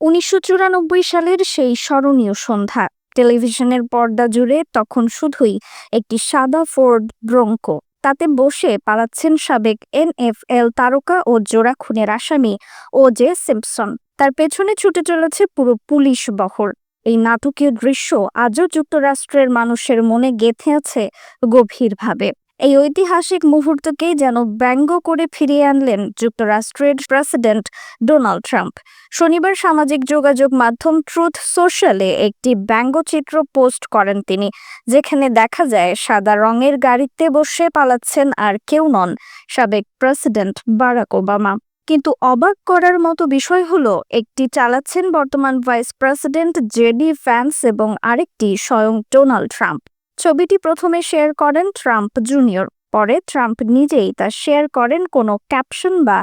উনিশশো চুরানব্বই সালের সেই স্মরণীয় সন্ধ্যা। টেলিভিশনের পর্দা জুড়ে তখন শুধুই একটি সাদা ফোর্ড ব্রঙ্কো তাতে বসে পালাচ্ছেন সাবেক এনএফএল তারকা ও জোড়া খুনের আসামি ও জে সিম্পসন। তার পেছনে ছুটে চলেছে পুরো পুলিশ বহর। এই নাটকীয় দৃশ্য আজও যুক্তরাষ্ট্রের মানুষের মনে গেঁথে আছে গভীরভাবে। এই ঐতিহাসিক মুহূর্তকে যেন ব্যঙ্গ করে ফিরিয়ে আনলেন যুক্তরাষ্ট্রের প্রেসিডেন্ট ডোনাল্ড ট্রাম্প। শনিবার সামাজিক যোগাযোগ মাধ্যম ট্রুথ সোশ্যালে একটি ব্যঙ্গচিত্র পোস্ট করেন তিনি, যেখানে দেখা যায় সাদা রঙের গাড়িতে বসে পালাচ্ছেন আর কেউ নন সাবেক প্রেসিডেন্ট বারাক ওবামা। কিন্তু অবাক করার মতো বিষয় হলো, একটি চালাচ্ছেন বর্তমান ভাইস প্রেসিডেন্ট জেডি ফ্যান্স এবং আরেকটি স্বয়ং ডোনাল্ড ট্রাম্প। ছবিটি প্রথমে শেয়ার করেন ট্রাম্প জুনিয়র, পরে ট্রাম্প নিজেই তা শেয়ার করেন কোনো ক্যাপশন বা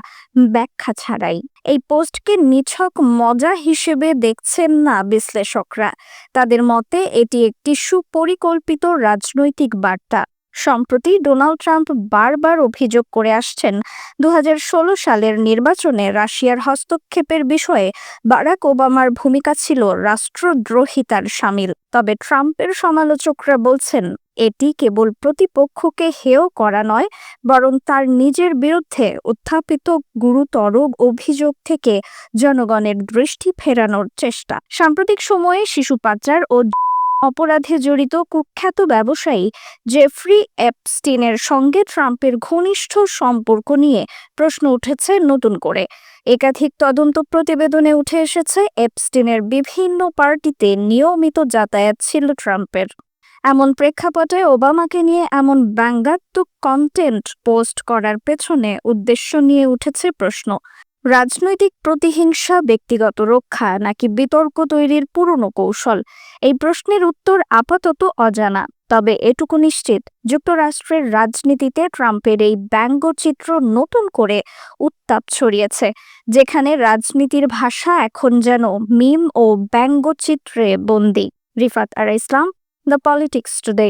ব্যাখ্যা ছাড়াই। এই পোস্টকে নিছক মজা হিসেবে দেখছেন না বিশ্লেষকরা। তাদের মতে এটি একটি সুপরিকল্পিত রাজনৈতিক বার্তা। সম্প্রতি ডোনাল্ড ট্রাম্প বারবার অভিযোগ করে আসছেন দু হাজার ষোলো সালের নির্বাচনে রাশিয়ার হস্তক্ষেপের বিষয়ে বারাক ওবামার ভূমিকা ছিল রাষ্ট্রদ্রোহিতার সামিল। তবে ট্রাম্পের সমালোচকরা বলছেন, এটি কেবল প্রতিপক্ষকে হেয় করা নয়, বরং তার নিজের বিরুদ্ধে উত্থাপিত গুরুতর অভিযোগ থেকে জনগণের দৃষ্টি ফেরানোর চেষ্টা। সাম্প্রতিক সময়ে শিশু পাচার ও অপরাধে জড়িত কুখ্যাত ব্যবসায়ী জেফ্রি এপস্টিনের সঙ্গে ট্রাম্পের ঘনিষ্ঠ সম্পর্ক নিয়ে প্রশ্ন উঠেছে নতুন করে। একাধিক তদন্ত প্রতিবেদনে উঠে এসেছে এপস্টিনের বিভিন্ন পার্টিতে নিয়মিত যাতায়াত ছিল ট্রাম্পের। এমন প্রেক্ষাপটে ওবামাকে নিয়ে এমন ব্যঙ্গাত্মক কন্টেন্ট পোস্ট করার পেছনে উদ্দেশ্য নিয়ে উঠেছে প্রশ্ন। রাজনৈতিক প্রতিহিংসা, ব্যক্তিগত রক্ষা নাকি বিতর্ক তৈরির পুরনো কৌশল? এই প্রশ্নের উত্তর আপাতত অজানা। তবে এটুকু নিশ্চিত, যুক্তরাষ্ট্রের রাজনীতিতে ট্রাম্পের এই ব্যঙ্গচিত্র নতুন করে উত্তাপ ছড়িয়েছে, যেখানে রাজনীতির ভাষা এখন যেন মিম ও ব্যঙ্গচিত্রে বন্দী। রিফাত আর ইসলাম, দ্য পলিটিক্স টুডে।